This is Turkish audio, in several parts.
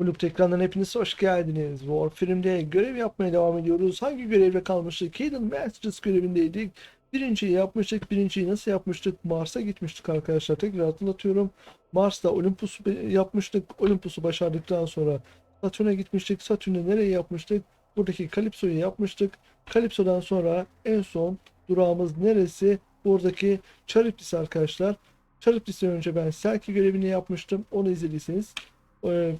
Kulüp ekrandan hepiniz hoş geldiniz. Warframe'de görev yapmaya devam ediyoruz. Hangi görevle kalmıştık? Hidden Messages görevindeydik. Birinciyi yapmıştık. Birinciyi nasıl yapmıştık? Mars'a gitmiştik arkadaşlar. Tekrar hatırlatıyorum. Mars'ta Olympus yapmıştık. Olympus'u başardıktan sonra Satürn'e gitmiştik. Satürn'ü nereye yapmıştık? Buradaki Calypso'yu yapmıştık. Calypso'dan sonra en son durağımız neresi? Buradaki Charybdis arkadaşlar. Charybdis'ten önce ben Selkie görevini yapmıştım. Onu izlediyseniz e,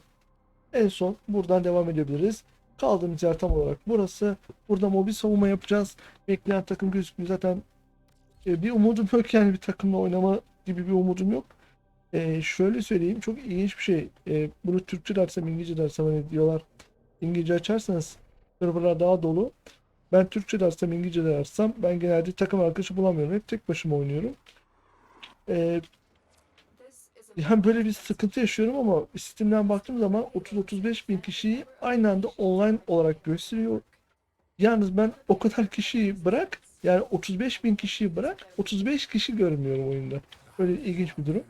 en son buradan devam edebiliriz. Kaldığımız yer tam olarak burası. Burada mobil savunma yapacağız. Bekleyen takım gözükmüyor. Zaten e, bir umudum yok yani bir takımla oynama gibi bir umudum yok. E, şöyle söyleyeyim çok ilginç bir şey. E, bunu Türkçe dersem İngilizce dersem hani diyorlar. İngilizce açarsanız serverlar daha dolu. Ben Türkçe dersem İngilizce dersem ben genelde takım arkadaşı bulamıyorum. Hep tek başıma oynuyorum. E, yani böyle bir sıkıntı yaşıyorum ama sistemden baktığım zaman 30-35 bin kişiyi aynı anda online olarak gösteriyor. Yalnız ben o kadar kişiyi bırak yani 35 bin kişiyi bırak 35 kişi görmüyorum oyunda. Böyle ilginç bir durum.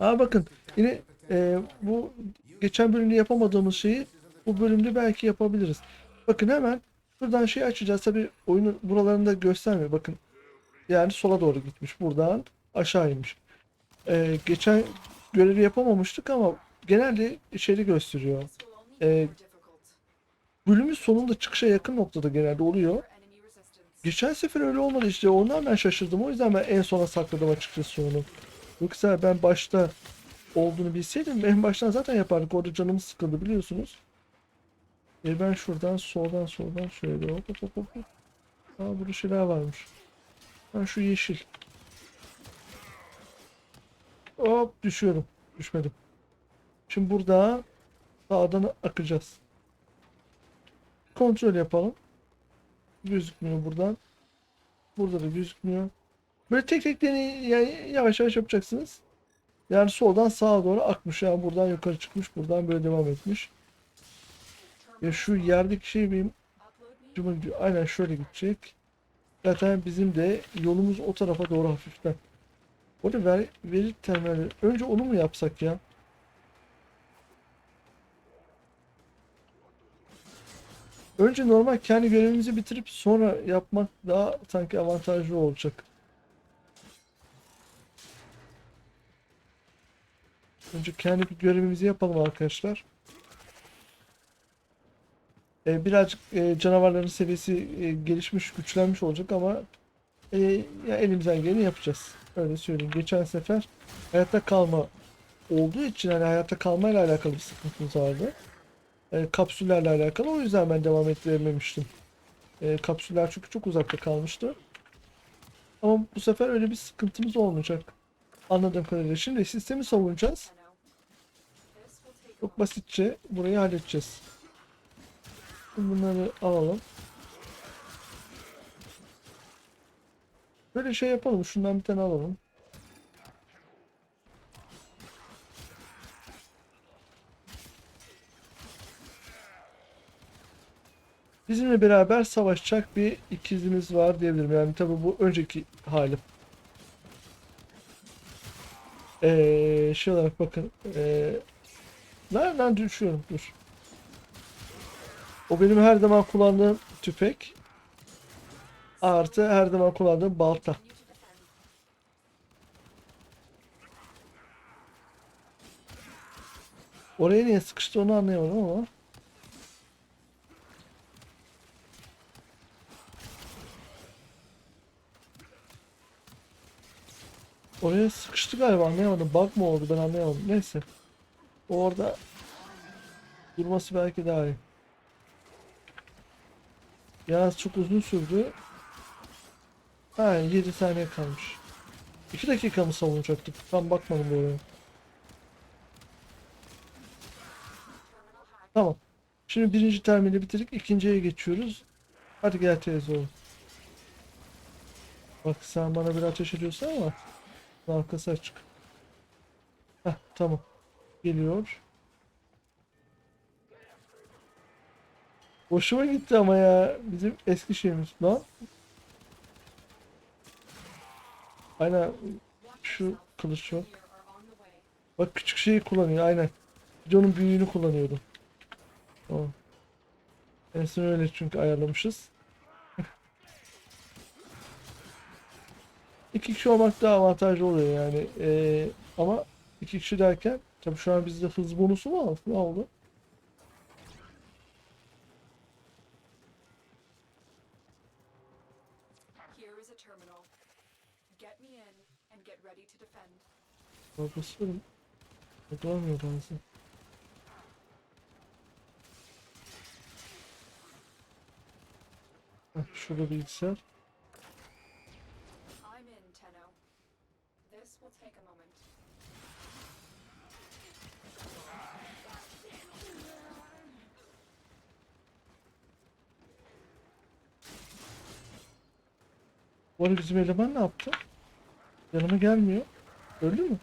Aa bakın yine e, bu geçen bölümde yapamadığımız şeyi bu bölümde belki yapabiliriz. Bakın hemen buradan şey açacağız. Tabi oyunun buralarında göstermiyor. Bakın yani sola doğru gitmiş. Buradan aşağı inmiş. Ee, geçen görevi yapamamıştık ama genelde şeyi gösteriyor. Ee, bölümün sonunda çıkışa yakın noktada genelde oluyor. Geçen sefer öyle olmadı işte. Ondan ben şaşırdım. O yüzden ben en sona sakladım açıkçası onu. Yoksa ben başta olduğunu bilseydim en baştan zaten yapardık. Orada canımız sıkıldı biliyorsunuz. E ben şuradan soldan soldan şöyle hop hop hop hop. Aa burada şeyler varmış. Ha şu yeşil. Düşüyorum. Düşmedim. Şimdi burada sağdan akacağız. Kontrol yapalım. Gözükmüyor buradan. Burada da gözükmüyor. Böyle tek tek deney yani yavaş yavaş yapacaksınız. Yani soldan sağa doğru akmış ya. Buradan yukarı çıkmış. Buradan böyle devam etmiş. Ya şu yerdeki şey benim. Aynen şöyle gidecek. Zaten bizim de yolumuz o tarafa doğru hafiften. Orada ver, veri terminali. Önce onu mu yapsak ya? Önce normal kendi görevimizi bitirip sonra yapmak daha sanki avantajlı olacak. Önce kendi görevimizi yapalım arkadaşlar. Ee, birazcık e, canavarların seviyesi e, gelişmiş, güçlenmiş olacak ama e, ya elimizden geleni yapacağız. Öyle söyleyeyim. Geçen sefer hayatta kalma olduğu için hani hayatta kalmayla alakalı bir sıkıntımız vardı. E, kapsüllerle alakalı. O yüzden ben devam ettirememiştim. E, kapsüller çünkü çok uzakta kalmıştı. Ama bu sefer öyle bir sıkıntımız olmayacak. Anladığım kadarıyla. Şimdi sistemi savunacağız. Çok basitçe burayı halledeceğiz. Bunları alalım. Böyle şey yapalım. Şundan bir tane alalım. Bizimle beraber savaşacak bir ikizimiz var diyebilirim. Yani tabi bu önceki halim. Ee, şey olarak bakın. Ee, nereden düşüyorum? Dur. O benim her zaman kullandığım tüfek. Artı her zaman kullandığım balta. Oraya niye sıkıştı onu anlayamadım ama. Oraya sıkıştı galiba anlayamadım. Bug mı oldu ben anlayamadım. Neyse. Orada durması belki daha iyi. Yalnız çok uzun sürdü. Ha 7 saniye kalmış. 2 dakika mı savunacaktık? Tam bakmadım bu oraya. Tamam. Şimdi birinci termini bitirdik. ikinciye geçiyoruz. Hadi gel teyze oğlum. Bak sen bana bir ateş ediyorsun ama arkası açık. Heh tamam. Geliyor. Hoşuma gitti ama ya. Bizim eski şeyimiz. Lan. Aynen şu kılıç yok. Bak küçük şeyi kullanıyor aynen. Videonun büyüğünü kullanıyordum. Tamam. En son öyle çünkü ayarlamışız. İki kişi olmak daha avantajlı oluyor yani. Ee, ama iki kişi derken tabii şu an bizde hız bonusu mu? Ne oldu? Here is a terminal. Get me in and get ready to defend. Bak basıyorum. Yakalamıyor bazı. Heh, şurada bilgisayar. I'm in, Tenno. This will take a moment. Bu arada bizim eleman ne yaptı? Yanıma gelmiyor. Öldü mü?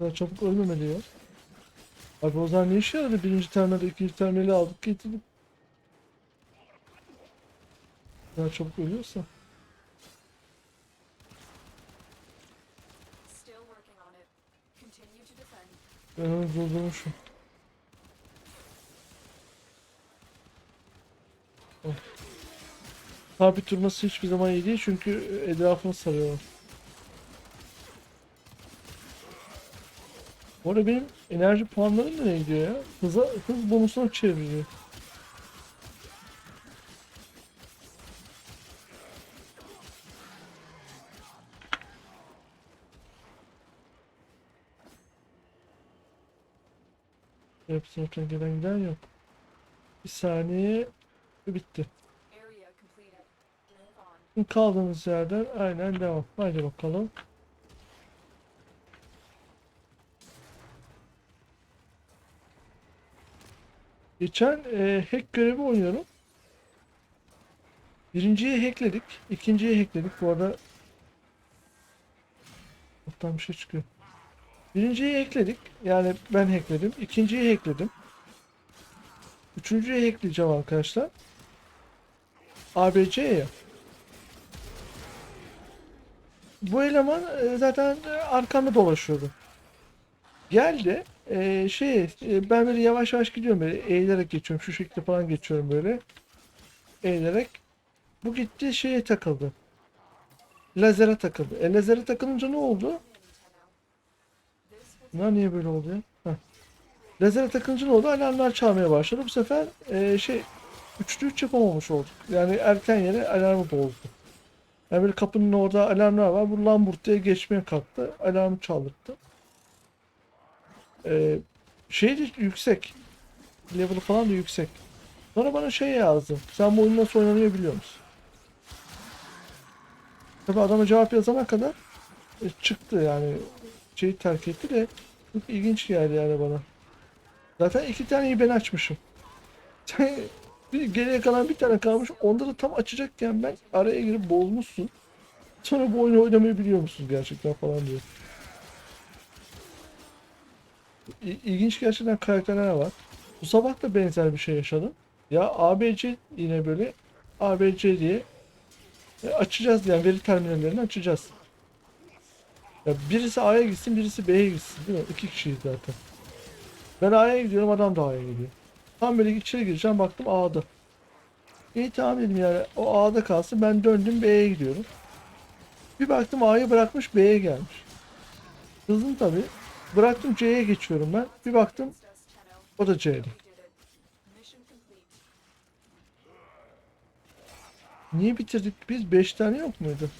Daha çabuk ölmemeli ya. Abi o zaman ne işe yaradı? Birinci terminali, ikinci terminali aldık getirdik. Daha çabuk ölüyorsa. Ben onu durdurmuşum. Sabit durması hiçbir zaman iyi değil çünkü etrafını sarıyor. Bu arada benim enerji puanlarım nereye gidiyor ya? Hıza, hız bonusuna çeviriyor. Hepsi gelen giden yok. Bir saniye bitti. Kaldığımız yerden aynen devam. Hadi bakalım. Geçen e, hack görevi oynuyorum. Birinciyi hackledik. ikinciyi hackledik. Bu arada alttan bir şey çıkıyor. Birinciyi hackledik. Yani ben hackledim. İkinciyi hackledim. Üçüncüyü hackleyeceğim arkadaşlar. ABC ya. Bu eleman e, zaten e, arkamda dolaşıyordu. Geldi. E, şey e, ben böyle yavaş yavaş gidiyorum böyle eğilerek geçiyorum. Şu şekilde falan geçiyorum böyle. Eğilerek. Bu gitti şeye takıldı. Lazere takıldı. E lazere takılınca ne oldu? Bunlar niye böyle oldu ya? Heh. Lazere takılınca ne oldu? Alarmlar çalmaya başladı. Bu sefer e, şey üçlü üç yapamamış olduk. Yani erken yere alarmı bozdu. Yani böyle kapının orada alarmlar var. Bu Lambert diye geçmeye kalktı. Alarmı çaldırdı. Ee, şey de yüksek. Level falan da yüksek. Sonra bana şey yazdı. Sen bu oyun nasıl oynanıyor biliyor musun? Tabi adama cevap yazana kadar e, çıktı yani. Şeyi terk etti de çok ilginç geldi yani bana. Zaten iki taneyi ben açmışım. bir geriye kalan bir tane kalmış. Onda da tam açacakken ben araya girip bozmuşsun. Sonra bu oyunu oynamayı biliyor musun gerçekten falan diyor. İ- İlginç gerçekten karakterler var. Bu sabah da benzer bir şey yaşadım. Ya ABC yine böyle ABC diye e, açacağız yani veri terminallerini açacağız. Ya birisi A'ya gitsin, birisi B'ye gitsin değil mi? İki kişiyiz zaten. Ben A'ya gidiyorum, adam da A'ya gidiyor. Tam böyle içeri gireceğim, baktım A'da. İyi tamam dedim yani, o A'da kalsın, ben döndüm B'ye gidiyorum. Bir baktım A'yı bırakmış, B'ye gelmiş. Hızlı tabii. Bıraktım C'ye geçiyorum ben. Bir baktım, o da C'de. Niye bitirdik biz? 5 tane yok muydu?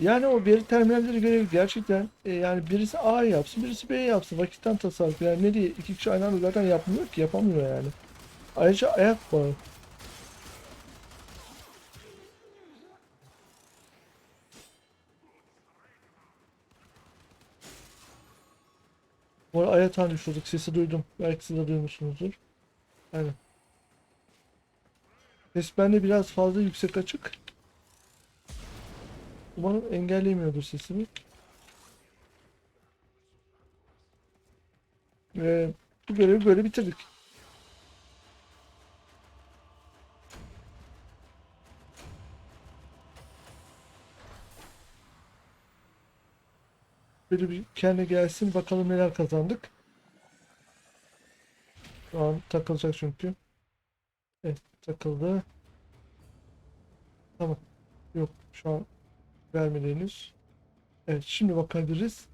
Yani o veri terminalleri görevi gerçekten e, yani birisi A yapsın, birisi B yapsın. Vakitten tasarruf. Yani ne diye iki kişi aynı anda zaten yapmıyor ki, yapamıyor yani. Ayrıca ayak bağı. Bu arada Ayatan düşürdük. Sesi duydum. Belki siz de duymuşsunuzdur. Aynen. Ses bende biraz fazla yüksek açık. Umarım engellemiyordur sesimi. Ee, bu görevi böyle bitirdik. Böyle bir kendine gelsin bakalım neler kazandık. Şu an takılacak çünkü. Evet takıldı. Tamam. Yok şu an vermedi henüz. Evet şimdi bakabiliriz.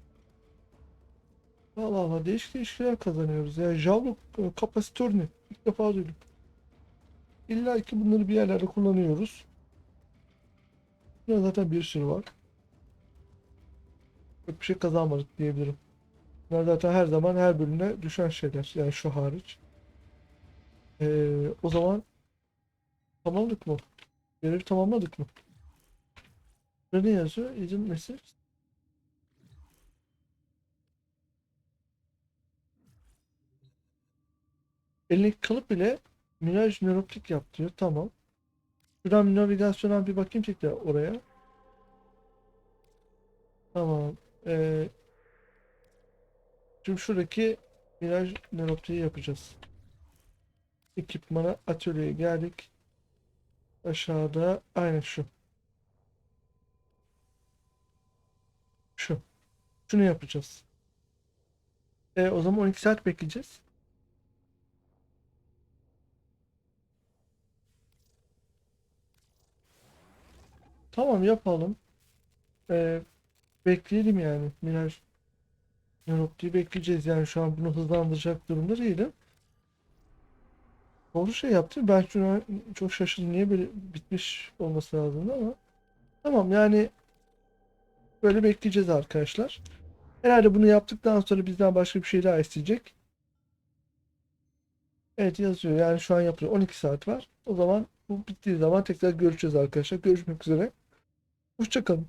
Allah Allah değişik değişik kazanıyoruz. Ya Javlo e, kapasitör ne? İlk defa duydum. İlla ki bunları bir yerlerde kullanıyoruz. Burada zaten bir sürü var. Çok bir şey kazanmadık diyebilirim. Bunlar zaten her zaman her bölümde düşen şeyler. Yani şu hariç. Ee, o zaman tamamladık mı? Görevi tamamladık mı? Burada ne yazıyor? Agent message. Elindeki kalıp ile Mirage nöroptik yap diyor. Tamam. Şuradan bir navigasyondan bir bakayım tekrar oraya. Tamam. Ee, şimdi şuradaki Mirage nöroptiği yapacağız. Ekipmana atölyeye geldik. Aşağıda aynen. Şu. Şunu yapacağız. E, o zaman 12 saat bekleyeceğiz. Tamam yapalım. E, bekleyelim yani. Miraj Europa'yı bekleyeceğiz. Yani şu an bunu hızlandıracak durumda değilim. Doğru şey yaptı. Ben çok şaşırdım. Niye böyle bitmiş olması lazımdı ama. Tamam yani böyle bekleyeceğiz arkadaşlar. Herhalde bunu yaptıktan sonra bizden başka bir şey daha isteyecek. Evet yazıyor. Yani şu an yapıyor. 12 saat var. O zaman bu bittiği zaman tekrar görüşeceğiz arkadaşlar. Görüşmek üzere. Hoşçakalın.